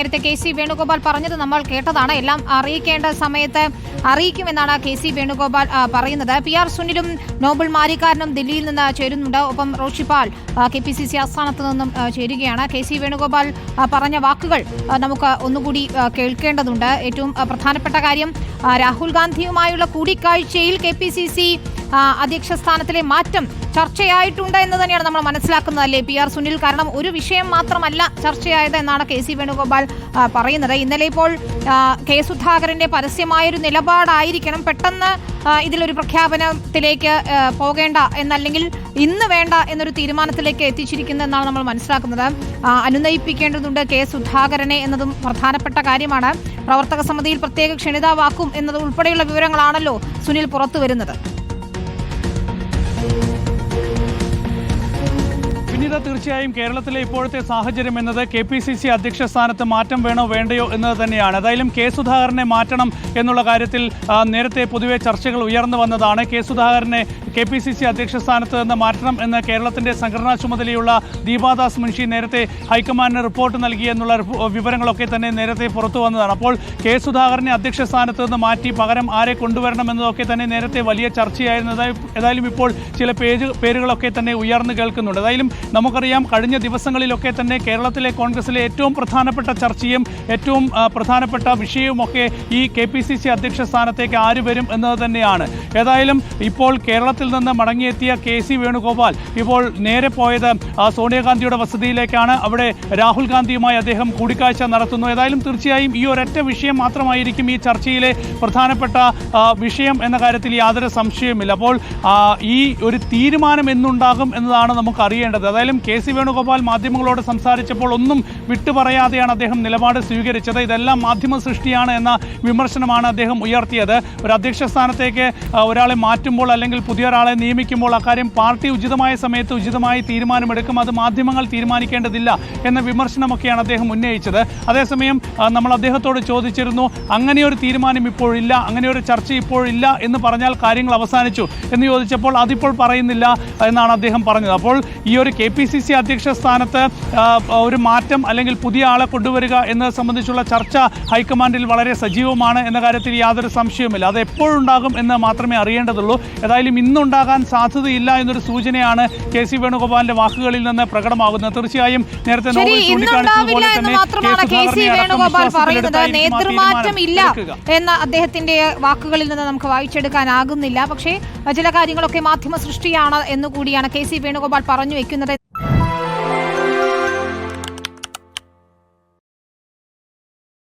നേരത്തെ K C Venugopal പറഞ്ഞത് നമ്മൾ കേട്ടതാണ്. എല്ലാം അറിയിക്കേണ്ട സമയത്ത് അറിയിക്കുമെന്നാണ് കെ സി വേണുഗോപാൽ പറയുന്നത്. പി ആർ സുനിലും നോബിൾ മാരിക്കാരനും ദില്ലിയിൽ നിന്ന് ചേരുന്നുണ്ട്. ഒപ്പം Roshipal K P C C ആസ്ഥാനത്ത് നിന്നും ചേരുകയാണ്. കെ സി വേണുഗോപാൽ പറഞ്ഞ വാക്കുകൾ നമുക്ക് ഒന്നുകൂടി കേൾക്കേണ്ടതുണ്ട്. ഏറ്റവും പ്രധാനപ്പെട്ട കാര്യം രാഹുൽ ഗാന്ധിയുമായുള്ള കൂടിക്കാഴ്ചയിൽ കെ പി സി സി അധ്യക്ഷ സ്ഥാനത്തിലെ മാറ്റം ചർച്ചയായിട്ടുണ്ട് എന്ന് തന്നെയാണ് നമ്മൾ മനസ്സിലാക്കുന്നത് അല്ലേ? പി ആർ സുനിൽ കാരണം ഒരു വിഷയം മാത്രമല്ല ചർച്ചയായത് എന്നാണ് കെ സി വേണുഗോപാൽ പറയുന്നത്. ഇന്നലെ ഇപ്പോൾ കെ സുധാകരന്റെ പരസ്യമായൊരു നിലപാടായിരിക്കണം പെട്ടെന്ന് ഇതിലൊരു പ്രഖ്യാപനത്തിലേക്ക് പോകേണ്ട എന്നല്ലെങ്കിൽ ഇന്ന് വേണ്ട എന്നൊരു തീരുമാനത്തിലേക്ക് എത്തിച്ചിരിക്കുന്നു എന്നാണ് നമ്മൾ മനസ്സിലാക്കുന്നത്. അനുനയിപ്പിക്കേണ്ടതുണ്ട് കെ സുധാകരനെ എന്നതും പ്രധാനപ്പെട്ട കാര്യമാണ്. പ്രവർത്തക സമിതിയിൽ പ്രത്യേക ക്ഷണിതാവാക്കും എന്നത് ഉൾപ്പെടെയുള്ള വിവരങ്ങളാണല്ലോ സുനിൽ പുറത്തു വരുന്നത് വിനീത തീർച്ചയായും കേരളത്തിലെ ഇപ്പോഴത്തെ സാഹചര്യം എന്നത് കെ പി സി സി അധ്യക്ഷ സ്ഥാനത്ത് മാറ്റം വേണോ വേണ്ടയോ എന്നത് തന്നെയാണ്. ഏതായാലും കെ സുധാകരനെ മാറ്റണം എന്നുള്ള കാര്യത്തിൽ നേരത്തെ പൊതുവെ ചർച്ചകൾ ഉയർന്നു വന്നതാണ്. കെ സുധാകരനെ കെ പി സി സി അധ്യക്ഷ സ്ഥാനത്ത് നിന്ന് മാറ്റണം എന്ന് കേരളത്തിന്റെ സംഘടനാ ചുമതലയുള്ള ദീപാദാസ് മുൻഷി നേരത്തെ ഹൈക്കമാൻഡിന് റിപ്പോർട്ട് നൽകി എന്നുള്ള വിവരങ്ങളൊക്കെ തന്നെ നേരത്തെ പുറത്തു വന്നതാണ്. അപ്പോൾ കെ സുധാകരനെ അധ്യക്ഷ സ്ഥാനത്ത് നിന്ന് മാറ്റി പകരം ആരെ കൊണ്ടുവരണം എന്നതൊക്കെ തന്നെ നേരത്തെ വലിയ ചർച്ചയായിരുന്നു. ഏതായ- ഏതായാലും ഇപ്പോൾ ചില പേജ് പേരുകളൊക്കെ തന്നെ ഉയർന്നു കേൾക്കുന്നുണ്ട്. ഏതായാലും നമുക്കറിയാം കഴിഞ്ഞ ദിവസങ്ങളിലൊക്കെ തന്നെ കേരളത്തിലെ കോൺഗ്രസിലെ ഏറ്റവും പ്രധാനപ്പെട്ട ചർച്ചയും ഏറ്റവും പ്രധാനപ്പെട്ട വിഷയവുമൊക്കെ ഈ കെ പി സി സി അധ്യക്ഷ സ്ഥാനത്തേക്ക് ആര് വരും എന്നത് തന്നെയാണ്. ഏതായാലും ഇപ്പോൾ കേരളത്തിൽ നിന്ന് മടങ്ങിയെത്തിയ കെ സി വേണുഗോപാൽ ഇപ്പോൾ നേരെ പോയത് സോണിയാഗാന്ധിയുടെ വസതിയിലേക്കാണ്. അവിടെ രാഹുൽ ഗാന്ധിയുമായി അദ്ദേഹം കൂടിക്കാഴ്ച നടത്തുന്നു. ഏതായാലും തീർച്ചയായും ഈ ഒരൊറ്റ വിഷയം മാത്രമായിരിക്കും ഈ ചർച്ചയിലെ പ്രധാനപ്പെട്ട വിഷയം എന്ന കാര്യത്തിൽ യാതൊരു സംശയവുമില്ല. അപ്പോൾ ഈ ഒരു തീരുമാനം എന്നുണ്ടാകും എന്നതാണ് നമുക്ക് അറിയേണ്ടത് ഏതായാലും കെ സി വേണുഗോപാൽ മാധ്യമങ്ങളോട് സംസാരിച്ചപ്പോൾ ഒന്നും വിട്ടുപറയാതെയാണ് അദ്ദേഹം നിലപാട് സ്വീകരിച്ചത്. ഇതെല്ലാം മാധ്യമ സൃഷ്ടിയാണ് എന്ന വിമർശനമാണ് അദ്ദേഹം ഉയർത്തിയത്. ഒരു അധ്യക്ഷ സ്ഥാനത്തേക്ക് ഒരാളെ മാറ്റുമ്പോൾ അല്ലെങ്കിൽ പുതിയ ഒരാളെ നിയമിക്കുമ്പോൾ അക്കാര്യം പാർട്ടി ഉചിതമായ സമയത്ത് ഉചിതമായി തീരുമാനമെടുക്കും. അത് മാധ്യമങ്ങൾ തീരുമാനിക്കേണ്ടതില്ല എന്ന വിമർശനമൊക്കെയാണ് അദ്ദേഹം ഉന്നയിച്ചത്. അതേസമയം നമ്മൾ അദ്ദേഹത്തോട് ചോദിച്ചിരുന്നു അങ്ങനെ ഒരു തീരുമാനം ഇപ്പോഴില്ല അങ്ങനെ ഒരു ചർച്ച ഇപ്പോഴില്ല എന്ന് പറഞ്ഞാൽ കാര്യങ്ങൾ അവസാനിച്ചു എന്ന് ചോദിച്ചപ്പോൾ അതിപ്പോൾ പറയുന്നില്ല എന്നാണ് അദ്ദേഹം പറഞ്ഞത്. അപ്പോൾ ഈ ഒരു കെ പി സി സി അധ്യക്ഷ സ്ഥാനത്ത് ഒരു മാറ്റം അല്ലെങ്കിൽ പുതിയ ആളെ കൊണ്ടുവരിക എന്നത് സംബന്ധിച്ചുള്ള ചർച്ച ഹൈക്കമാൻഡിൽ വളരെ സജീവമാണ് എന്ന കാര്യത്തിൽ യാതൊരു സംശയവുമില്ല. അത് എപ്പോഴുണ്ടാകും എന്ന് മാത്രമേ അറിയേണ്ടതുള്ളൂ. ഏതായാലും ഇന്നുണ്ടാകാൻ സാധ്യതയില്ല എന്നൊരു സൂചനയാണ് കെ സി വേണുഗോപാലിന്റെ വാക്കുകളിൽ നിന്ന് പ്രകടമാകുന്നത്. തീർച്ചയായും നേരത്തെ നേതൃമാറ്റം ഇല്ല എന്ന അദ്ദേഹത്തിന്റെ വാക്കുകളിൽ നിന്ന് നമുക്ക് വായിച്ചെടുക്കാനാകുന്നില്ല. പക്ഷേ ചില കാര്യങ്ങളൊക്കെ മാധ്യമ സൃഷ്ടിയാണ് എന്നുകൂടിയാണ് കെ സി വേണുഗോപാൽ പറഞ്ഞു വെക്കുന്നത്.